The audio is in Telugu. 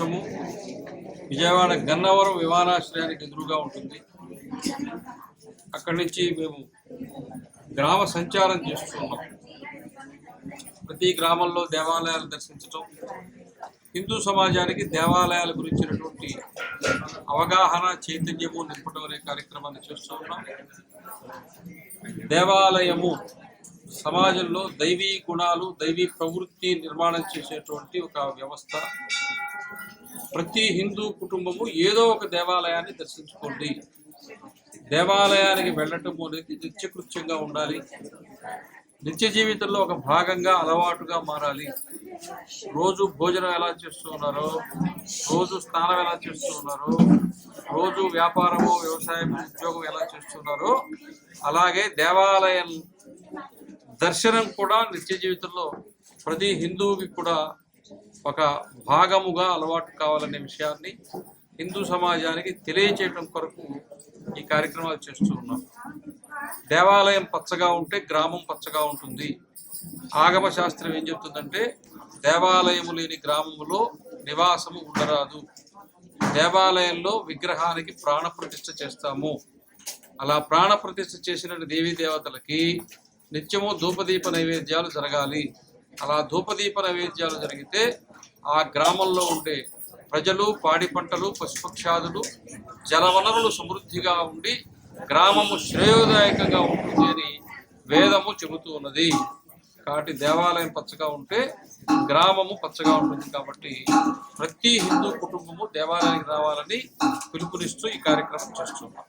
పీఠము విజయవాడ గన్నవరం విమానాశ్రయానికి ఎదురుగా ఉంటుంది. అక్కడి నుంచి మేము గ్రామ సంచారం చేస్తున్నాం. ప్రతి గ్రామంలో దేవాలయాలు దర్శించటం హిందూ సమాజానికి దేవాలయాల గురించినటువంటి అవగాహన చైతన్యము నింపడం అనే కార్యక్రమాన్ని చేస్తూ ఉన్నాం. దేవాలయము సమాజంలో దైవీ గుణాలు దైవీ ప్రవృత్తి నిర్మాణం చేసేటువంటి ఒక వ్యవస్థ. ప్రతి హిందూ కుటుంబము ఏదో ఒక దేవాలయాన్ని దర్శించుకోండి. దేవాలయానికి వెళ్ళటం అనేది నిత్యకృత్యంగా ఉండాలి. నిత్య జీవితంలో ఒక భాగంగా అలవాటుగా మారాలి. రోజు భోజనం ఎలా చేస్తూ ఉన్నారో రోజు స్నానం ఎలా చేస్తూ ఉన్నారో రోజు వ్యాపారము వ్యవసాయం ఉద్యోగం ఎలా చేస్తున్నారో అలాగే దేవాలయం దర్శనం కూడా నిత్య జీవితంలో ప్రతి హిందువుకి కూడా ఒక భాగముగా అలవాటు కావాలనే విషయాన్ని హిందూ సమాజానికి తెలియచేయటం కొరకు ఈ కార్యక్రమాలు చేస్తూ ఉన్నాం. దేవాలయం పచ్చగా ఉంటే గ్రామం పచ్చగా ఉంటుంది. ఆగమ శాస్త్రం ఏం చెప్తుందంటే దేవాలయము లేని గ్రామములో నివాసము ఉండరాదు. దేవాలయంలో విగ్రహానికి ప్రాణ ప్రతిష్ఠ చేస్తాము. అలా ప్రాణ ప్రతిష్ఠ చేసిన దేవీ దేవతలకి నిత్యము ధూపదీప నైవేద్యాలు జరగాలి. అలా ధూపదీప నైవేద్యాలు జరిగితే ఆ గ్రామంలో ఉండే ప్రజలు పాడి పంటలు పశుపక్షాదులు జలవనరులు సమృద్ధిగా ఉండి గ్రామము శ్రేయోదాయకంగా ఉంటుంది అని వేదము చెబుతూ ఉన్నది. కాబట్టి దేవాలయం పచ్చగా ఉంటే గ్రామము పచ్చగా ఉంటుంది కాబట్టి ప్రతి హిందూ కుటుంబము దేవాలయానికి రావాలని పిలుపునిస్తూ ఈ కార్యక్రమం చేస్తున్నాం.